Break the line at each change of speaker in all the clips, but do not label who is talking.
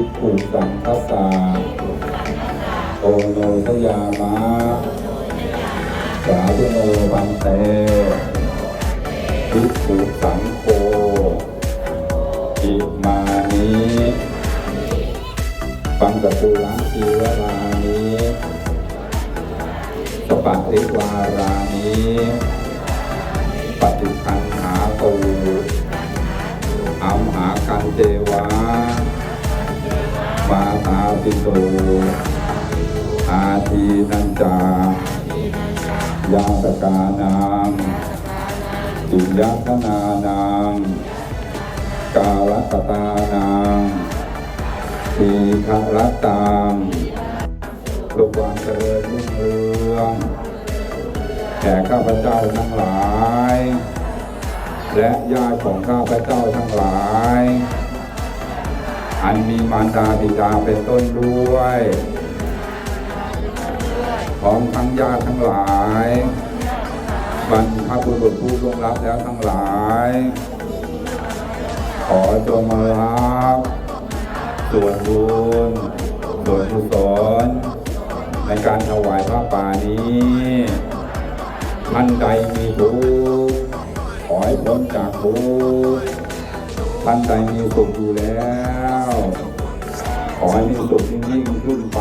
ภิกขุสังฆสาโอโนทยามะสาธุโนพันเตภิกขุสังโฆอิมานิปังกตุละอีวรานิสปะริวารานิ มาตาปิโตอาทีนันจายาตกานางติยัคนานางกาลกตานางทีฆรัตตางลูกวามเจริญรุ่งเรืองแก่ข้าพเจ้าทั้งหลาย และญาติของข้าพเจ้าทั้งหลาย อันมีมารดาบิดาเป็นต้นด้วย พร้อมทั้งญาติทั้งหลาย บรรพบุรุษผู้ล่วงลับแล้วทั้งหลาย ขอจงมารับส่วนบุญส่วนกุศลในการถวายพระป่านี้ ท่านใดมีทุกข์ขอให้พ้นจากทุกข์ ท่านใดมีสุขอยู่แล้ว ขอให้มีสุขยิ่งขึ้นไป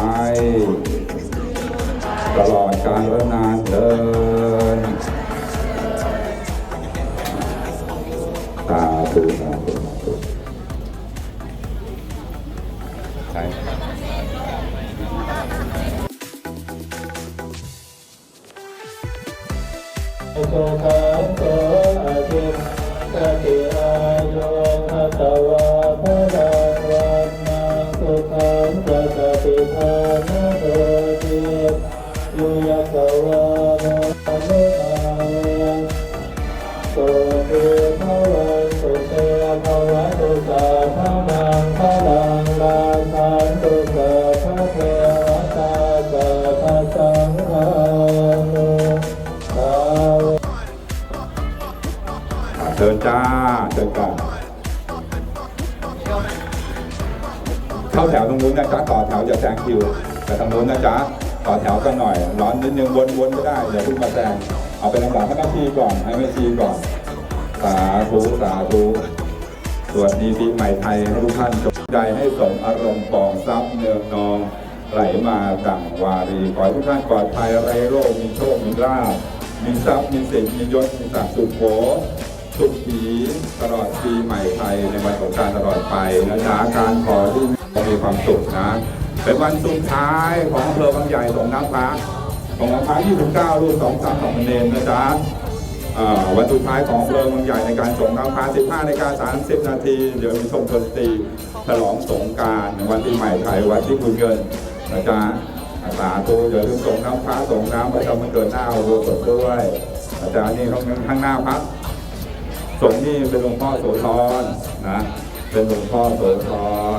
ตลอดกาลนานเดินสาธุสาธุสาธุใช่
โสขังโสอาทิตสติอายุหั ตวาพลังวันนังสุขังจักติภานะโตจิตยุยกวานอนุภาเวโสติภวันสุเตภวตุสาภานังพลังลาสันตุสัพพะเทวตาสัพพะสังฆานุภาเว
อ่าเชิญจ้าเชิญจ้า เข้าแถวตรงนู้นนะจ๊ะต่อแถวอย่าแซงคิว แต่ทางนู้นนะจ๊ะต่อแถวกันหน่อย ร้อนนิดนึงวนๆก็ได้อย่าเพิ่งมาแซงเอาเป็นลำดับให้แม่ชีก่อนให้แม่ชีก่อนสาธุสาธุสวัสดีปีใหม่ไทยให้ทุกท่านจงใจให้สมอารมณ์ปองทรัพย์เนืองนองไหลมาดั่งวารีขอให้ทุกท่านปลอดภัยไร้โรคมีโชคมีลาภมีทรัพย์มีสิทธิ์มียศมีศักดิ์สุขโขสุขีตลอดปีใหม่ไทยในวันสงการตลอดไปนะจ๊ะการขอที่ มีความสุขนะเป็นวันสุดท้ายของอำเภอบางใหญ่สงน้ำฟ้าของน้ำฟ้า29รูปสองสามสองเนนนะจ๊ะวันสุดท้ายของเพลิงบางใหญ่ในการส่งน้ำพา15ในาฬิกา30 นาที เดี๋ยวมีชมดนตรีฉลองสงการวันที่ใหม่ไทยวันที่คุณเงินนะจ๊ะอาสาธุอย่าลืมส่งน้ำพระส่งน้ำประจำวันเกิดหน้าโอโบสถด้วยอาจารย์นี่ข้างข้างหน้าพักสงนี่เป็นหลวงพ่อโสธรนะ เป็นหลวงพ่อโสธร